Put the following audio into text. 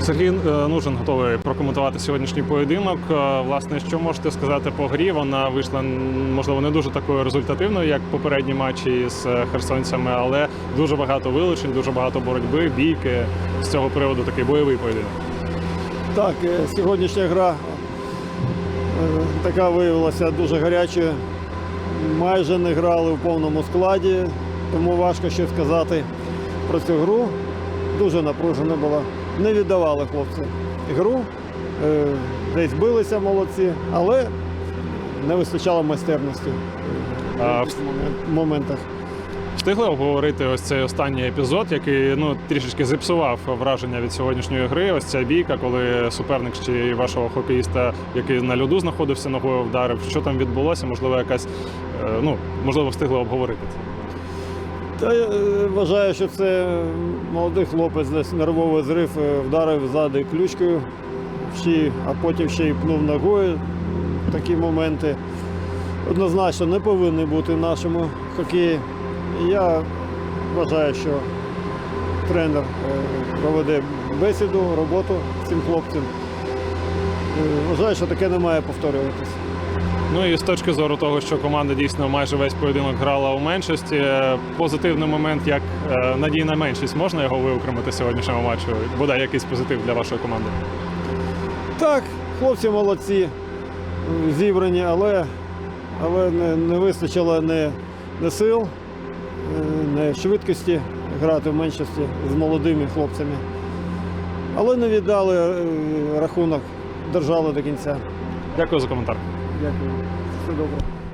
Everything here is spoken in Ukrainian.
Сергій е, Нужин готовий прокоментувати сьогоднішній поєдинок. Е, Власне, що можете сказати по грі? Вона вийшла можливо не дуже такою результативною, як попередні матчі з е, херсонцями, але дуже багато вилучень, дуже багато боротьби, бійки. З цього приводу такий бойовий поєдинок. Так, сьогоднішня гра така виявилася дуже гарячою. Майже не грали в повному складі, тому важко щось сказати про цю гру. Дуже напружена була. Не віддавали хлопці гру. Е, Десь билися молодці, але не вистачало майстерності А, в моментах. Встигли обговорити ось цей останній епізод, який ну трішечки зіпсував враження від сьогоднішньої гри. Ось ця бійка, коли суперник чи вашого хокеїста, який на льоду знаходився, ногою вдарив. Що там відбулося? Можливо, якась е, ну можливо, встигли обговорити це. Та я е, вважаю, що це молодий хлопець, десь нервовий зрив, е, вдарив ззади ключкою, в а потім ще й пнув ногою. Такі моменти однозначно не повинні бути в нашому хокеї. Я вважаю, що тренер е, проведе бесіду, роботу з цим хлопцем. Вважаю, що таке не має повторюватися. Ну і з точки зору того, що команда дійсно майже весь поєдинок грала у меншості. е, Позитивний момент, як е, надійна меншість, можна його виокремити сьогоднішнього матчу? Бодай якийсь позитив для вашої команди. Так, хлопці молодці, зібрані, але, але не, не вистачило не, не сил, е, не швидкості грати в меншості з молодими хлопцями. Але не віддали рахунок, держали до кінця. Дякую за коментар. Дякую. Все добре.